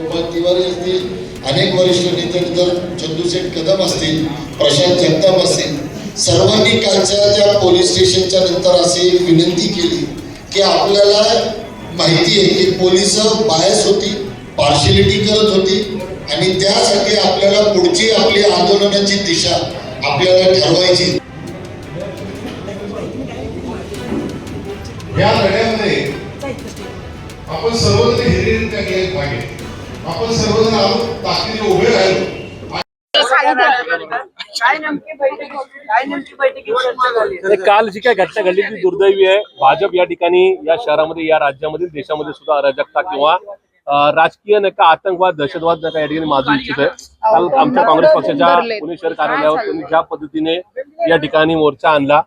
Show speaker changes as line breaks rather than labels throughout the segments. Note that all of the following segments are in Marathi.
सुभाष तिवारी असतील अनेक वरिष्ठ नेते तर चंदूशेठ कदम असतील प्रशांत जगताप असतील. सर्वांनी कालच्या त्या पोलीस स्टेशनच्या नंतर असे विनंती केली की आपल्याला माहिती आहे की पोलीस बायस होती पार्शिलिटी करत होती आणि त्यासाठी आपल्याला पुढची आपली आंदोलनाची दिशा आपल्याला ठरवायची.
या लढ्यामध्ये आपण सर्वत्र हिरिरीत्या गेले पाहिजे आपण सर्वजण आलो ताकदीने उभे राहिलो.
काय नेमकी बैठक काय नेमकी बैठकीत चर्चा झाली.
आणि काल जी काय घटना घडली ती दुर्दैवी आहे. भाजप या ठिकाणी या शहरामध्ये या राज्यामध्ये देशामध्ये सुद्धा अराजकता किंवा राजकीय नाही का आतंकवाद दहशतवाद नाही का या ठिकाणी माजू इच्छित आहे. काल आमच्या काँग्रेस पक्षाच्या पुणे शहर कार्यालयावर त्यांनी ज्या पद्धतीने या ठिकाणी मोर्चा आणला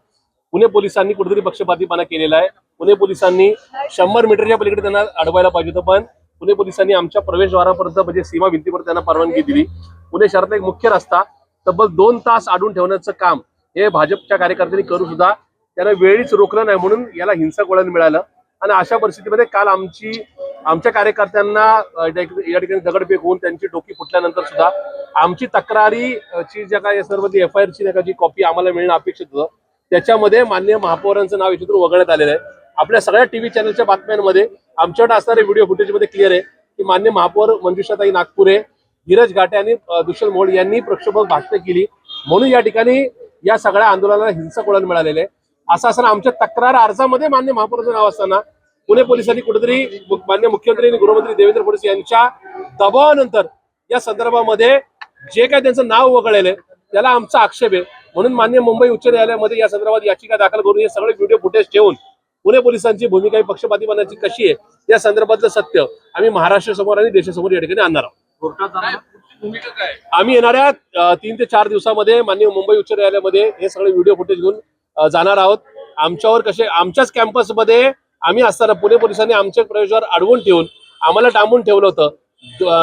पुणे पोलिसांनी कुठेतरी पक्षपातीपणा केलेला आहे. पुणे पोलिसांनी शंभर मीटरच्या पलीकडे त्यांना अडवायला पाहिजे होतं पण पुणे पोलिसांनी आमच्या प्रवेशद्वारापर्यंत म्हणजे सीमा भिंतीपर्यंत त्यांना परवानगी दिली. पुणे शहरातला एक मुख्य रस्ता तब्बल दोन तास अडून ठेवण्याचं काम हे भाजपच्या कार्यकर्त्यांनी करू सुद्धा त्यांना वेळीच रोखलं नाही म्हणून याला हिंसक वळण मिळालं. आणि अशा परिस्थितीमध्ये काल आमची आमच्या कार्यकर्त्यांना या ठिकाणी दगडफेक होऊन त्यांची डोकी फुटल्यानंतर सुद्धा आमची तक्रारी ची ज्या काय सर्व एफ आय आरची जी कॉपी आम्हाला मिळणं अपेक्षित होतं त्याच्यामध्ये मान्य महापौरांचं नाव याच्यातून वगळण्यात आलेलं आहे. आपल्या सगळ्या टीव्ही चॅनलच्या बातम्यांमध्ये आमच्याकडे असणारे व्हिडिओ फुटेजमध्ये क्लिअर आहे की मान्य महापौर मंजुषाताई नागपुरे धीरज घाटे आणि अ, दुष्यंत मोड यांनी प्रक्षोभक भाषण केली. म्हणून या ठिकाणी या सगळ्या आंदोलनाला हिंसक वळण मिळालेले असं असं असताना आमच्या तक्रार अर्जामध्ये मान्य महापौरांचं नाव असताना पुणे पोलिसांनी कुठेतरी मान्य मुख्यमंत्री आणि गृहमंत्री देवेंद्र फडणवीस यांच्या दबावानंतर या संदर्भामध्ये जे काय त्यांचं नाव वगळलेलं त्याला आमचा आक्षेप आहे. म्हणून मान्य मुंबई उच्च न्यायालयामध्ये या संदर्भात याचिका दाखल करून हे सगळे व्हिडिओ फुटेज ठेवून पुणे पोलिसांची भूमिका ही पक्षपातीपणाची कशी आहे या संदर्भातलं सत्य आम्ही महाराष्ट्र समोर आणि देशासमोर या ठिकाणी आणणार आहोत. आम्ही येणाऱ्या तीन ते चार दिवसामध्ये माननीय मुंबई उच्च न्यायालयामध्ये हे सगळे व्हिडिओ फुटेज घेऊन जाणार आहोत. आमच्यावर कसे आमच्याच कॅम्पसमध्ये आम्ही असताना पुणे पोलिसांनी आमच्या प्रवेशावर अडवून ठेवून आम्हाला डांबून ठेवलं होतं.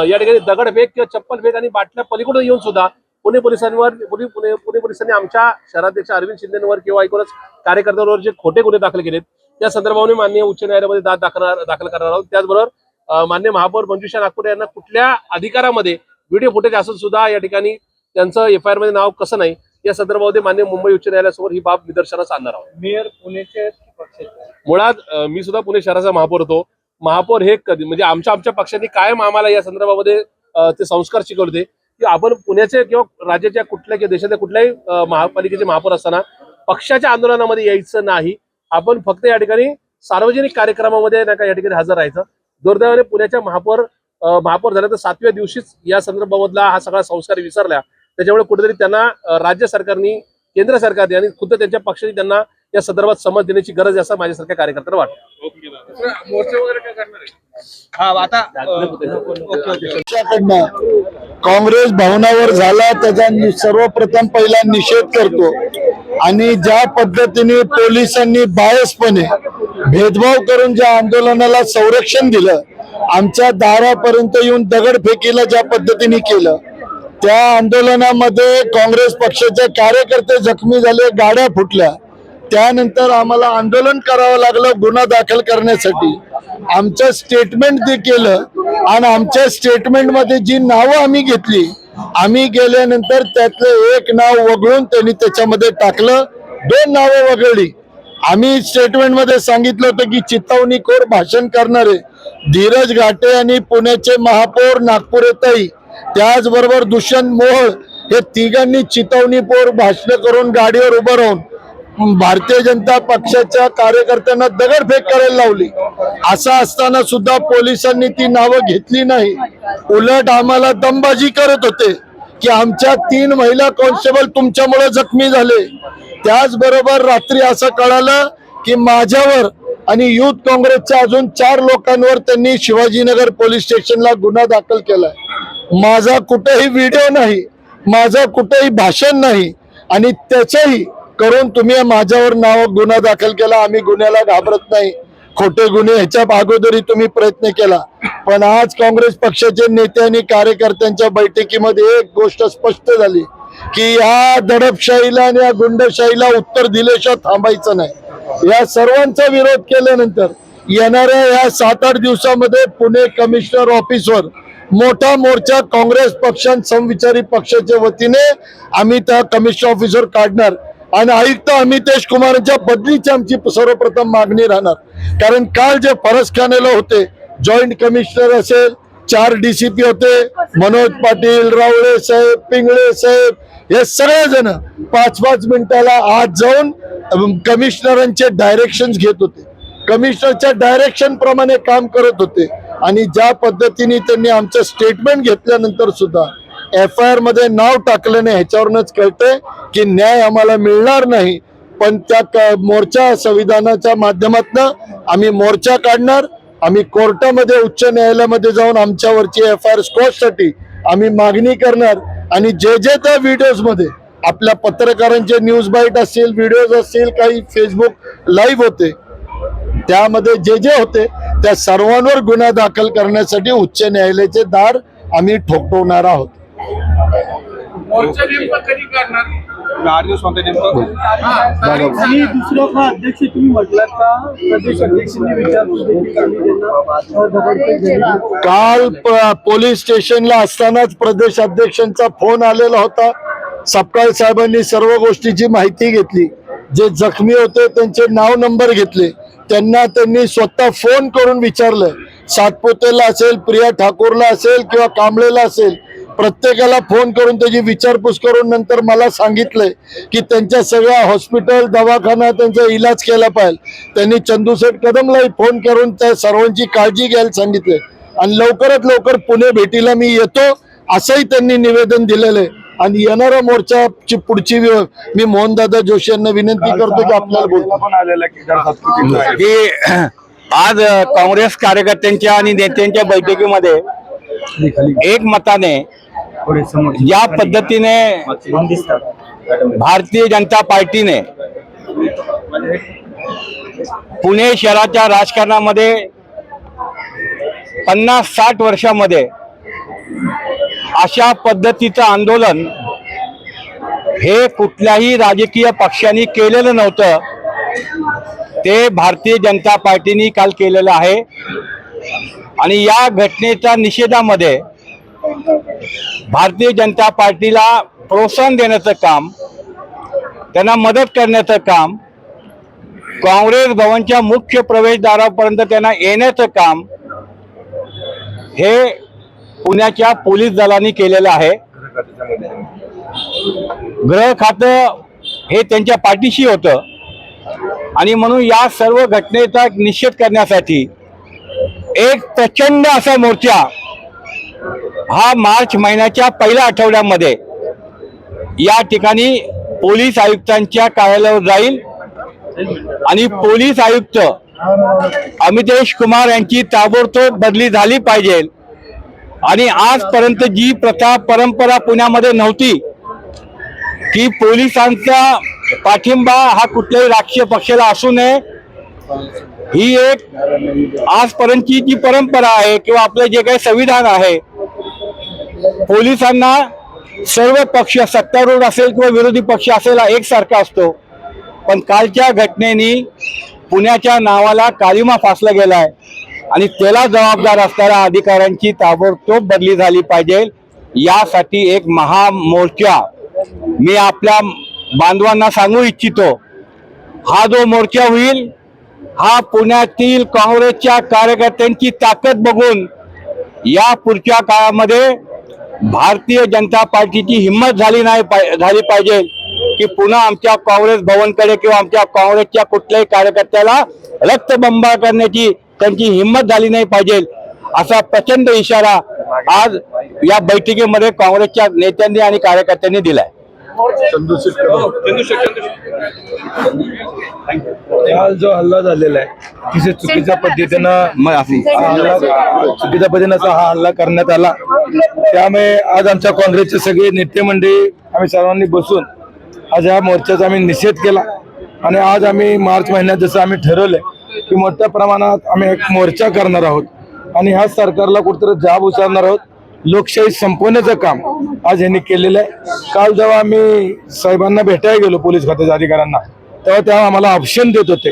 या ठिकाणी दगड फेक किंवा चप्पल फेक आणि बाटल्या पलीकडून येऊन सुद्धा पुणे पोलिसांवर पुणे पुणे पुणे पोलिसांनी आमच्या शहराध्यक्ष अरविंद शिंदेवर किंवा एकूणच कार्यकर्त्यांवर जे खोटे गुन्हे दाखल केलेत त्या संदर्भाने माननीय उच्च न्यायालयामध्ये दाद दाखल दाखल करणार आहोत. त्याचबरोबर मान्य महापौर मंजुषा नागपूर यांना कुठल्या अधिकारामध्ये व्हिडिओ फुटेज असून सुद्धा या ठिकाणी त्यांचं एफ आय आरमध्ये नाव कसं नाही या संदर्भामध्ये मान्य मुंबई उच्च न्यायालयासमोर ही बाब निदर्शनास आणणार आहोत.
मेयर पक्षाचे.
मुळात मी सुद्धा पुणे शहराचा महापौर होतो. महापौर हे कधी म्हणजे आमच्या आमच्या पक्षाने कायम आम्हाला या संदर्भामध्ये ते संस्कार शिकवले. की आपण पुण्याचे किंवा राज्याच्या कुठल्या किंवा देशाच्या कुठल्याही महापालिकेचे महापौर असताना पक्षाच्या आंदोलनामध्ये यायचं नाही. आपण फक्त या ठिकाणी सार्वजनिक कार्यक्रमामध्ये नाही का या ठिकाणी हजर राहायचं. दुर्दैवाने पुण्याच्या महापौर महापौर झाल्या तर सातव्या दिवशीच या संदर्भामधला हा सगळा संस्कार विसरला. त्याच्यामुळे कुठेतरी त्यांना राज्य सरकारनी केंद्र सरकारने आणि खुद्द त्यांच्या पक्षाने त्यांना या संदर्भात समज देण्याची गरज आहे असं माझ्यासारख्या कार्यकर्त्यांना वाटतं.
काँग्रेस भवनावर झाला त्याचा सर्वप्रथम पहिला निषेध करतो. आणि ज्या पद्धतीने पोलिसांनी बायसपणे भेदभाव करून ज्या आंदोलनाला संरक्षण दिलं आमच्या दारापर्यंत येऊन दगडफेकीला ज्या पद्धतीने केलं त्या आंदोलनामध्ये काँग्रेस पक्षाचे कार्यकर्ते जखमी झाले गाड्या फुटल्या. त्यानंतर आम्हाला आंदोलन करावं लागलं गुन्हा दाखल करण्यासाठी. आमचं स्टेटमेंट ते केलं आणि आमच्या स्टेटमेंटमध्ये जी नावं आम्ही घेतली आम्ही गेल्यानंतर त्यातलं एक नाव वगळून त्यांनी त्याच्यामध्ये टाकलं. दोन नावं वगळली. आम्ही स्टेटमेंटमध्ये सांगितलं होतं की चित्तावणीखोर भाषण करणारे धीरज घाटे आणि पुण्याचे महापौर नागपुरेताई त्याचबरोबर दुष्यंत मोहळ हे तिघांनी चितवणीपोर भाषण करून गाडीवर उभं राहून भारतीय जनता पक्षाच्या कार्यकर्त्यांना दगडफेक करायला लावली. असं असताना सुद्धा पोलिसांनी ती नावं घेतली नाही. उलट आम्हाला दमबाजी करत होते की आमच्या तीन महिला कॉन्स्टेबल तुमच्यामुळे जखमी झाले. त्याचबरोबर रात्री असं कळालं की माझ्यावर आणि युथ काँग्रेसच्या अजून चार लोकांवर त्यांनी शिवाजीनगर पोलीस स्टेशनला गुन्हा दाखल केलाय. माझा कुठेही व्हिडिओ नाही माझं कुठेही भाषण नाही आणि त्याचंही करून तुम्ही माझ्यावर नाव गुन्हा दाखल केला. आम्ही गुन्ह्याला घाबरत नाही. खोटे गुन्हे ह्याच्या अगोदरी तुम्ही प्रयत्न केला. पण आज काँग्रेस पक्षाचे नेते आणि कार्यकर्त्यांच्या बैठकीमध्ये एक गोष्ट स्पष्ट झाली की या दडपशाहीला आणि या गुंडशाहीला उत्तर दिल्याशिवाय थांबायचं नाही. या सर्वांचा विरोध केल्यानंतर येणाऱ्या या सात आठ दिवसामध्ये पुणे कमिशनर ऑफिसवर मोठा मोर्चा काँग्रेस पक्षांत समविचारी पक्षाच्या वतीने आम्ही त्या कमिशनर ऑफिसवर काढणार. आणि आयुक्त अमितेश कुमारांच्या बदलीची आमची सर्वप्रथम मागणी राहणार. कारण काल जे फरसखानेला होते जॉईंट कमिशनर असेल चार डीसीपी होते मनोज पाटील रावळे साहेब पिंगळे साहेब हे सगळेजण पाच पाच मिनिटाला आज जाऊन कमिशनरांचे डायरेक्शन घेत होते. कमिशनरच्या डायरेक्शन प्रमाणे काम करत होते. आणि ज्या पद्धतीने त्यांनी आमचं स्टेटमेंट घेतल्यानंतर सुद्धा एफ आय आरमध्ये नाव टाकलं नाही ह्याच्यावरूनच कळतंय की न्याय आम्हाला मिळणार नाही. पण त्या मोर्चा संविधानाच्या माध्यमातून आम्ही मोर्चा काढणार. आम्ही कोर्टामध्ये उच्च न्यायालयामध्ये जाऊन आमच्यावरची एफ आय आर स्कॉचसाठी आम्ही मागणी करणार. आणि जे जे त्या व्हिडिओजमध्ये आपल्या पत्रकारांचे न्यूज बाईट असतील व्हिडिओज असतील काही फेसबुक लाईव्ह होते त्यामध्ये जे जे होते त्या सर्वांवर गुन्हा दाखल करण्यासाठी उच्च न्यायालयाचे दार आम्ही ठोकवणार आहोत.
आणि दुसरं का अध्यक्ष तुम्ही म्हटलात का? प्रदेश अध्यक्षांनी विचारपूस देखील केली त्यांना जबरदस्त झाली.
काल प- पोलीस स्टेशनला असतानाच प्रदेश अध्यक्षांचा फोन आलेला होता. सपकाळ साहेबांनी सर्व गोष्टीची माहिती घेतली. जे जखमी होते त्यांचे नाव नंबर घेतले. त्यांना त्यांनी स्वतः फोन करून विचारलं. सातपुतेला असेल प्रिया ठाकूरला असेल किंवा कांबळेला असेल प्रत्येकाला फोन करून त्याची विचारपूस करून नंतर मला सांगितलंय की त्यांच्या सगळ्या हॉस्पिटल दवाखाना त्यांचा इलाज केला पाहिजे. त्यांनी चंदूशेठ कदमलाही फोन करून त्या सर्वांची काळजी घ्यायला सांगितले आणि लवकरात लवकर पुणे भेटीला मी येतो असंही त्यांनी निवेदन दिलेलं आहे आणि येणाऱ्या मोर्चाची पुढची व्य- मी मोहनदादा जोशी यांना विनंती करतो की आपल्याला बोलतो
की आज काँग्रेस कार्यकर्त्यांच्या आणि नेत्यांच्या बैठकीमध्ये एक मताने ज्या पद्धतीने भारतीय जनता पार्टीने पुणे शहराच्या राजकारणामध्ये पन्नास साठ वर्षामध्ये अशा पद्धतीचं आंदोलन हे कुठल्याही राजकीय पक्षांनी केलेलं नव्हतं. ते भारतीय जनता पार्टीने काल केलेलं आहे. आणि या घटनेच्या निषेधामध्ये भारतीय जनता पार्टीला प्रोत्साहन देण्याचं काम त्यांना मदत करण्याचं काम काँग्रेस भवनच्या मुख्य प्रवेशद्वारापर्यंत त्यांना येण्याचं काम हे पुण्याच्या पोलीस दलांनी केलेलं आहे. ग्रह खातं हे त्यांच्या पाठीशी होतं. आणि म्हणून या सर्व घटनेचा निश्चित निषेध करण्यासाठी एक प्रचंड असा मोर्चा हा मार्च महिन्याच्या पहिल्या आठवड्यामध्ये या ठिकाणी पोलीस आयुक्तांच्या कार्यालयावर जाईल. आणि पोलीस आयुक्त अमितेश कुमार यांची ताबडतोब बदली झाली पाहिजे. आणि आजपर्यंत जी प्रथा परंपरा पुण्यामध्ये नव्हती की पोलिसांचा पाठिंबा हा कुठल्याही राजकीय पक्षाला असू नये ही एक आजपर्यंतची जी परंपरा आहे किंवा आपलं जे काही संविधान आहे पोलिसांना सर्व पक्ष सत्तारूढ असेल किंवा विरोधी पक्ष असेल एकसारखा असतो. पण कालच्या घटनेनी पुण्याच्या नावाला कालिमा फासला गेलाय. आणि त्याला जबाबदार असणाऱ्या अधिकाऱ्यांची ताबडतोब बदली झाली पाहिजे. यासाठी एक महामोर्चा मी आपल्या बांधवांना सांगू इच्छितो. हा जो मोर्चा होईल हा पुण्यातील काँग्रेसच्या कार्यकर्त्यांची ताकद बघून या पुढच्या काळामध्ये भारतीय जनता पार्टीची हिंमत झाली नाही झाली पाहिजे की पुन्हा आमच्या काँग्रेस भवनकडे किंवा आमच्या काँग्रेसच्या कुठल्याही कार्यकर्त्याला रक्तबंबाळ करण्याची त्यांची हिंमत झाली नाही पाहिजे. असा प्रचंड इशारा आज या बैठकीमध्ये काँग्रेसच्या नेत्यांनी आणि कार्यकर्त्यांनी दिलाय.
काल जो हल्ला झालेला आहे तिथे चुकीच्या पद्धतीनं हा चुकीच्या पद्धतीनं हा हल्ला करण्यात आला. त्यामुळे आज आमच्या काँग्रेसचे सगळे नेते मंडळी आम्ही सर्वांनी बसून आज या मोर्चाचा आम्ही निषेध केला. आणि आज आम्ही मार्च महिन्यात जसं आम्ही ठरवलंय की मोठ्या प्रमाणात आम्ही एक मोर्चा करणार आहोत. आणि ह्या सरकारला कुठेतरी जाब उचलणार आहोत. लोकशाही संपवण्याचं काम आज यांनी केलेलं आहे. काल जेव्हा आम्ही साहेबांना भेटायला गेलो पोलीस खात्याच्या अधिकाऱ्यांना तेव्हा तेव्हा आम्हाला ऑप्शन देत होते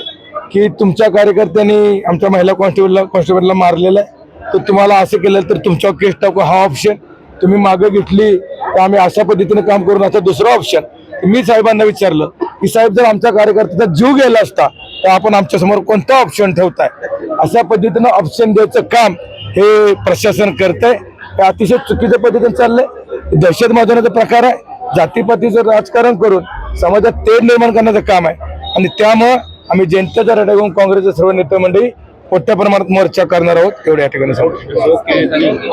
की तुमच्या कार्यकर्त्यांनी आमच्या महिला कॉन्स्टेबलला कॉन्स्टेबलला मारलेलं आहे. तर तुम्हाला असं केलं तर तुमच्यावर केस टाकू हा ऑप्शन तुम्ही मागं घेतली तर आम्ही अशा पद्धतीने काम करून असं दुसरं ऑप्शन मी साहेबांना विचारलं की साहेब जर आमच्या कार्यकर्त्याचा जीव गेला असता तर आपण आमच्यासमोर कोणता ऑप्शन ठेवताय? अशा पद्धतीनं ऑप्शन द्यायचं काम हे प्रशासन करतंय. हे अतिशय चुकीच्या पद्धतीने चाललंय. दहशत माजवण्याचा प्रकार आहे. जातीपातीचं राजकारण करून समाजात तेढ निर्माण करण्याचं काम आहे. आणि त्यामुळं आम्ही जनतेचा रडा घेऊन काँग्रेसचे सर्व नेते मंडळी मोठ्या प्रमाणात मोर्चा करणार आहोत. एवढ्या ठिकाणी सांगतो.